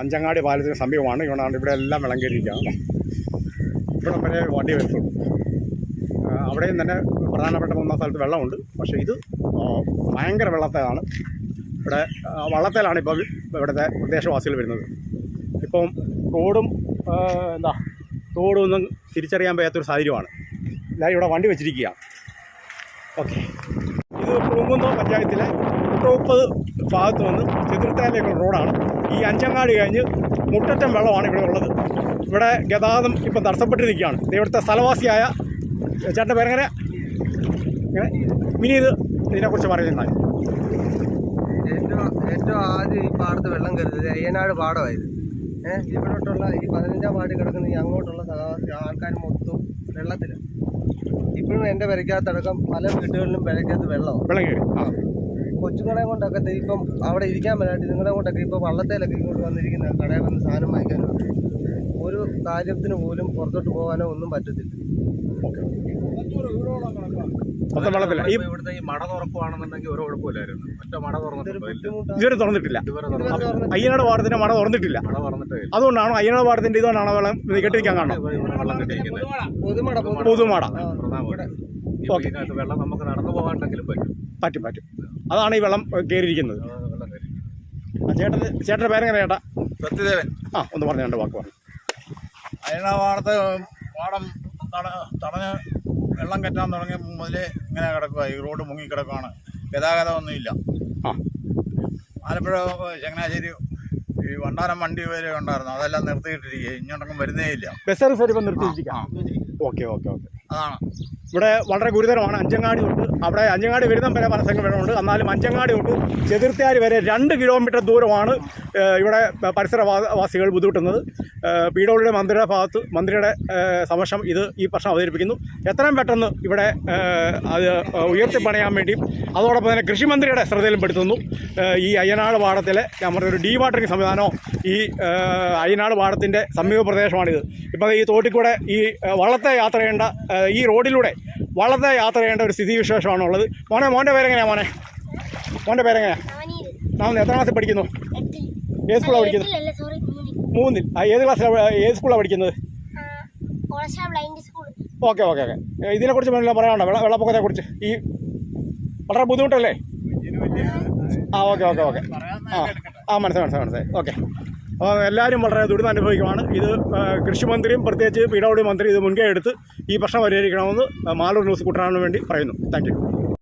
അഞ്ചങ്ങാടി പാലത്തിന് സമീപമാണ്. ഇവിടെ ഇവിടെ എല്ലാം വിളങ്ങിയിരിക്കുകയാണ് ഇവിടെ വരെ വണ്ടി വരത്തുള്ളൂ അവിടെയും തന്നെ പ്രധാനപ്പെട്ട മൂന്നാം സ്ഥലത്ത് വെള്ളമുണ്ട്. പക്ഷേ ഇത് ഭയങ്കര വെള്ളത്തേലാണ്. ഇവിടെ വള്ളത്തേലാണ് ഇപ്പോൾ ഇവിടുത്തെ പ്രദേശവാസികൾ വരുന്നത്. ഇപ്പം റോഡും എന്താ റോഡും ഒന്നും തിരിച്ചറിയാൻ വയ്യാത്തൊരു സാഹചര്യമാണ്. എല്ലാവരും ഇവിടെ വണ്ടി വെച്ചിരിക്കുകയാണ്. ഓക്കെ. ഇത് പൂങ്കുന്നോ പഞ്ചായത്തിലെ മുട്ടമുപ്പത് ഭാഗത്ത് നിന്ന് ചെതിർത്താലേക്കുള്ള റോഡാണ്. ഈ അഞ്ചങ്ങാടി കഴിഞ്ഞ് മുട്ടറ്റം വെള്ളമാണ് ഇവിടെ ഉള്ളത്. ഇവിടെ ഗതാഗതം ഇപ്പം തടസ്സപ്പെട്ടിരിക്കുകയാണ്. ഇവിടുത്തെ സ്ഥലവാസിയായ ചേട്ടന്റെ പേരങ്ങനെ ഇത് ഇതിനെക്കുറിച്ച് പറയുന്നുണ്ടായി ഏറ്റവും ഏറ്റവും ആദ്യം ഈ പാടത്ത് വെള്ളം കയറുന്നത് അയ്യനാട് പാടമായത് ഏഹ് ഇവിടോട്ടുള്ള ഈ പതിനഞ്ചാം വാർഡിൽ കിടക്കുന്ന ഈ അങ്ങോട്ടുള്ള ആൾക്കാർ മൊത്തം വെള്ളത്തിലാണ്. ഇപ്പോഴും എന്റെ പെരയ്ക്കകത്തടക്കം പല വീടുകളിലും പെരയ്ക്കകത്ത് വെള്ളമാണ്. വെള്ളം കയറി. ആ. കൊച്ചുങ്ങളെ കൊണ്ടൊക്കെ ഇപ്പം അവിടെ ഇരിക്കാൻ പറ്റാണ്ട് ഇതുങ്ങളെ കൊണ്ടൊക്കെ ഇപ്പോൾ വള്ളത്തേലൊക്കെ ഇങ്ങോട്ട് വന്നിരിക്കുന്ന കടയിൽ വന്ന് സാധനം വാങ്ങിക്കാനോ ഒരു കാര്യത്തിന് പോലും പുറത്തോട്ട് പോകാനോ ഒന്നും പറ്റത്തില്ല. വെള്ളത്തില്ല ഈ ഇപ്പൊ ഇവിടുത്തെ ഈ മട തുറക്കുവാണെന്നുണ്ടെങ്കിൽ ഒരു കുഴപ്പമില്ലായിരുന്നു. മറ്റേ മട തുറന്നിട്ടുണ്ടോ ഇതുവരെ തുറന്നിട്ടില്ല. അയ്യനാട് പാടത്തിന്റെ മട തുറന്നിട്ടില്ല. അതുകൊണ്ടാണോ അയ്യനാട് പാടത്തിന്റെ ഇതുകൊണ്ടാണോ വെള്ളം കെട്ടിരിക്കാൻ കാണണം പൊതുമട പൊതു- പൊതുമട. വെള്ളം നമുക്ക് നടന്നു പോകാണ്ടെങ്കിലും പറ്റും. പറ്റും പറ്റും. അതാണ് ഈ വെള്ളം കയറിയിരിക്കുന്നത്. ചേട്ടൻ ചേട്ടന്റെ പേരെങ്ങനെ ചേട്ടാ? സത്യദേവൻ. ആ ഒന്ന് പറഞ്ഞു രണ്ട് വാക്ക് പറഞ്ഞു. അയനാപാടത്ത് പാടം തട തടഞ്ഞ് വെള്ളം കെട്ടാൻ തുടങ്ങിയ മുതലേ ഇങ്ങനെ കിടക്കുക ഈ റോഡ് മുങ്ങി കിടക്കുകയാണ് ഗതാഗതമൊന്നുമില്ല. ആ. ആലപ്പുഴ ചങ്ങനാശ്ശേരി ഈ വണ്ടാനം വണ്ടി വരെ ഉണ്ടായിരുന്നു. അതെല്ലാം നിർത്തിയിട്ടിരിക്കുക ഇങ്ങോട്ടൊന്നും വരുന്നേ ഇല്ല. ബസ് സർവീസ് ഇപ്പം നിർത്തിയിരിക്കാം ഓക്കെ ഓക്കെ ഓക്കെ. അതാണ് ഇവിടെ വളരെ ഗുരുതരമാണ്. അഞ്ചങ്ങാടി തൊട്ട് അവിടെ അഞ്ചങ്ങാടി വരുന്ന വരെ പല വേണമുണ്ട് എന്നാലും അഞ്ചങ്ങാടി തൊട്ട് ചെതിർത്താരി വരെ രണ്ട് കിലോമീറ്റർ ദൂരമാണ് ഇവിടെ പരിസരവാസികൾ ബുദ്ധിമുട്ടുന്നത്. പി ഡബ്ല്യുടെ മന്ത്രിയുടെ ഭാഗത്ത് മന്ത്രിയുടെ സമക്ഷം ഇത് ഈ പ്രശ്നം അവതരിപ്പിക്കുന്നു. എത്രയും പെട്ടെന്ന് ഇവിടെ അത് ഉയർത്തിപ്പണയാൻ വേണ്ടിയും അതോടൊപ്പം തന്നെ കൃഷിമന്ത്രിയുടെ ശ്രദ്ധയിലും പെടുത്തുന്നു. ഈ അയ്യനാട് പാടത്തിലെ നമ്മുടെ ഒരു ഡീ വാട്ടറിംഗ് സംവിധാനമോ ഈ അയ്യനാട് പാടത്തിന്റെ സമീപ പ്രദേശമാണിത് ഇപ്പോൾ ഈ തോട്ടിക്കൂടെ ഈ വള്ളത്തെ യാത്ര ചെയ്യേണ്ട ഈ റോഡിലൂടെ വളർന്ന യാത്ര ചെയ്യേണ്ട ഒരു സ്ഥിതിവിശേഷമാണ് ഉള്ളത് മോനെ മോന്റെ പേരെങ്ങനെയാണ് മോനെ? മോന്റെ പേരെങ്ങനെയാണ് നവനീത് നാം എത്ര ക്ലാസ്സിൽ പഠിക്കുന്നു? ഏത് സ്കൂളാണ് പഠിക്കുന്നത്? സോറി മൂന്നിൽ. ആ ഏത് ക്ലാസ്സിലാണ് ഏത് സ്കൂളാണ് പഠിക്കുന്നത്? കോളശ blind school okay okay okay. ഇതിനെക്കുറിച്ച് വല്ലതും പറയാനുണ്ടോ? വെള്ള വെള്ളപ്പൊക്കത്തെക്കുറിച്ച്? ഈ വളരെ ബുദ്ധിമുട്ടല്ലേ? ആ ഓക്കെ ഓക്കെ ഓക്കെ. ആ ആ മനസ്സിലായി മനസ്സിലായി മനസ്സിലായി. ഓക്കെ. എല്ലാവരും വളരെ ദുരിതം അനുഭവിക്കുവാണ്. ഇത് കൃഷി കൃഷിമന്ത്രിയും പ്രത്യേകിച്ച് പി ഡബ്ല്യു മന്ത്രി ഇത് മുൻകൈ എടുത്ത് ഈ പ്രശ്നം പരിഹരിക്കണമെന്ന് മാലൂർ ന്യൂസ് കൂട്ടാനു വേണ്ടി പറയുന്നു. താങ്ക്